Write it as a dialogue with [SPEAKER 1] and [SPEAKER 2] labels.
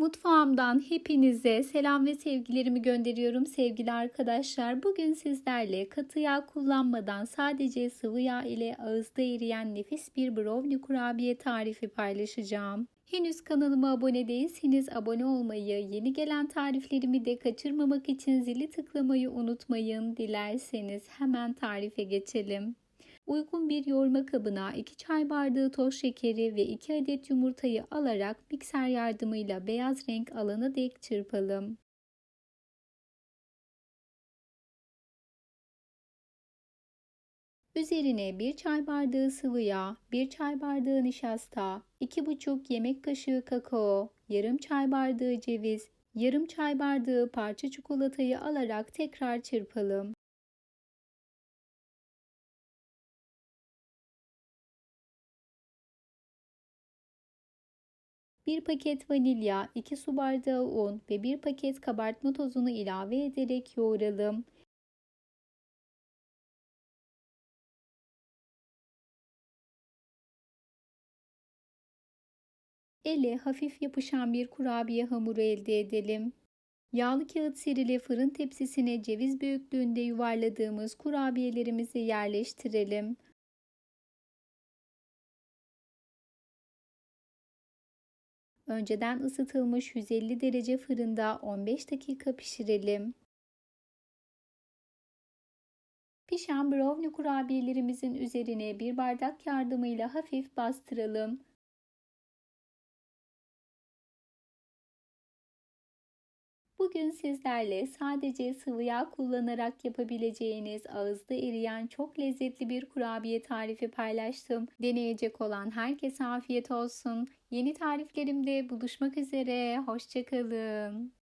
[SPEAKER 1] Mutfağımdan hepinize selam ve sevgilerimi gönderiyorum sevgili arkadaşlar. Bugün sizlerle katı yağ kullanmadan sadece sıvı yağ ile ağızda eriyen nefis bir brownie kurabiye tarifi paylaşacağım. Henüz kanalıma abone değilseniz abone olmayı, yeni gelen tariflerimi de kaçırmamak için zili tıklamayı unutmayın. Dilerseniz hemen tarife geçelim. Uygun bir yoğurma kabına 2 çay bardağı toz şekeri ve 2 adet yumurtayı alarak mikser yardımıyla beyaz renk alana dek çırpalım. Üzerine 1 çay bardağı sıvı yağ, 1 çay bardağı nişasta, 2,5 yemek kaşığı kakao, yarım çay bardağı ceviz, yarım çay bardağı parça çikolatayı alarak tekrar çırpalım. Bir paket vanilya, 2 su bardağı un ve 1 paket kabartma tozunu ilave ederek yoğuralım. Ele hafif yapışan bir kurabiye hamuru elde edelim. Yağlı kağıt serili fırın tepsisine ceviz büyüklüğünde yuvarladığımız kurabiyelerimizi yerleştirelim. Önceden ısıtılmış 150 derece fırında 15 dakika pişirelim. Pişen brownie kurabiyelerimizin üzerine bir bardak yardımıyla hafif bastıralım. Bugün sizlerle sadece sıvı yağ kullanarak yapabileceğiniz ağızda eriyen çok lezzetli bir kurabiye tarifi paylaştım. Deneyecek olan herkese afiyet olsun. Yeni tariflerimde buluşmak üzere. Hoşçakalın.